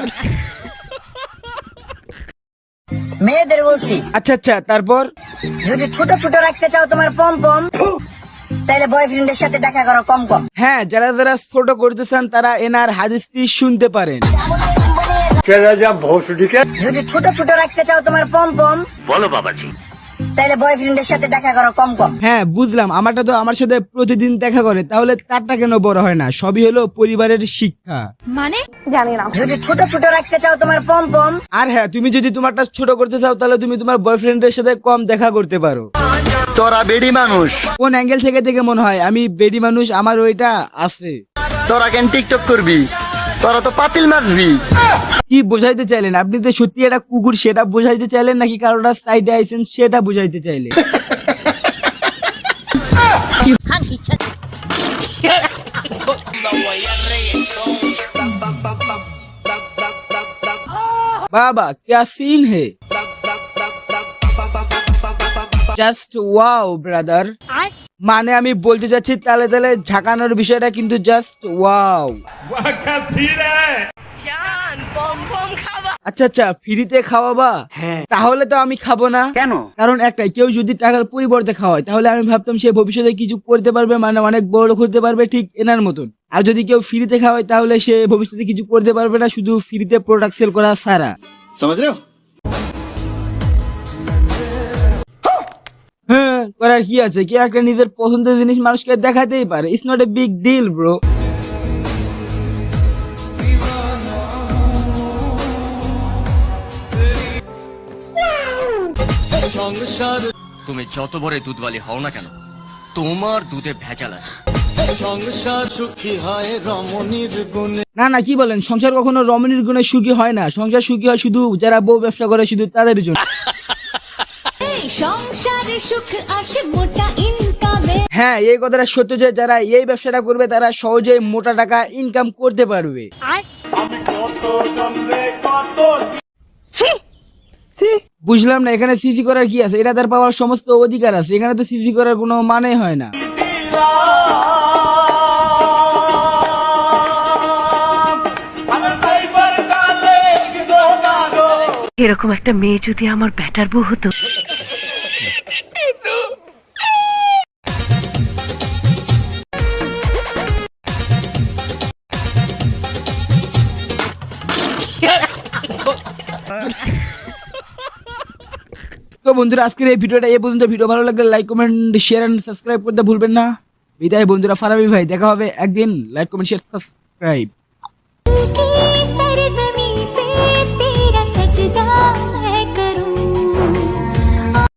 মেয়েদের বলছি। আচ্ছা আচ্ছা তারপর? যদি ছোট ছোট রাখতে চাও তোমার পম পম তাহলে বয়ফ্রেন্ডের সাথে দেখা করো কম কম। হ্যাঁ যারা যারা ছোট করতেছেন তারা এনার হাদিসটি শুনতে পারেন। যদি ছোট ছোট রাখতে চাও তোমার পম পম বলো বাবাজি। তাহলে বয়ফ্রেন্ডের সাথে দেখা করো কম কম। হ্যাঁ বুঝলাম। আমারটা তো আমার সাথে প্রতিদিন দেখা করে। তাহলে তারটা কেন বড় হয় না? সবই হলো পরিবারের শিক্ষা। মানে? জানি না। যদি ছোট ছোট রাখতে চাও তোমার পম পম। আর হ্যাঁ তুমি যদি তোমারটা ছোট করতে চাও তাহলে তুমি তোমার বয়ফ্রেন্ডের সাথে কম দেখা করতে পারো। তোরা বেডি মানুষ। কোন অ্যাঙ্গেল থেকে থেকে মনে হয়? আমি বেডি মানুষ আমার ওইটা আছে। তোরা কেন টিকটক করবি? তোরা তো পাতিল মারবি কি বোঝাইতে চাইলেন? আপনি তো সত্যি একটা কুকুর সেটা বোঝাইতে চাইলেন নাকি কারোটা সাইডে আইছেন সেটা বোঝাইতে চাইলেন? বাবা ক্যা সিন হে? জাস্ট ওয়াও ব্রাদার মানে আমি বলতে যাচ্ছি তালে তালে ঝাঁকানোর বিষয়টা কিন্তু জাস্ট ওয়াও আচ্ছা আচ্ছা ফ্রিতে খাওয়াবা? তাহলে তো আমি খাব না। কেন? কারণ একটাই কেউ যদি টাকার পরিবর্তে খাওয়ায় তাহলে আমি ভাবতাম সে ভবিষ্যতে কিছু করতে পারবে মানে অনেক বড় লোক হতে পারবে ঠিক এনার মতন। আর যদি কেউ ফ্রিতে খাওয়ায় তাহলে সে ভবিষ্যতে কিছু করতে পারবে না শুধু ফ্রিতে প্রোডাক্ট সেল করা সারা হ্যাঁ করার কি আছে? কেউ একটা নিজের পছন্দের জিনিস মানুষকে দেখাতেই পারে। It's not a big deal bro তুমি যত বড় দুধওয়ালি হও না কেন তোমার দুধে ভেজাল আছে। না না কি বলেন? সংসার কখনো রমণীর গুণে সুখী হয় না। সংসার সুখী হয় শুধু যারা বউ ব্যবসা করে শুধু তাদের জন্য। সংসারে সুখ আসে মোটা ইনকামে হ্যাঁ এই কথাটা সত্য যে যারা এই ব্যবসাটা করবে তারা সহজে মোটা টাকা ইনকাম করতে পারবে। বুঝলাম না এখানে সিসি করার কি আছে? এটা তার পাওয়ার সমস্ত অধিকার আছে। এখানে তো সিসি করার কোনো মানে হয় না। এরকম একটা মেয়ে যদি আমার ব্যাটার বউ হতো। তো বন্ধুরা, আজকের এই ভিডিওটা এ পর্যন্ত। ভিডিও ভালো লাগলে like comment share and subscribe করতে ভুলবেন না। বিদায় বন্ধুরা, ফারাবি ভাই, দেখা হবে একদিন। Like comment share subscribe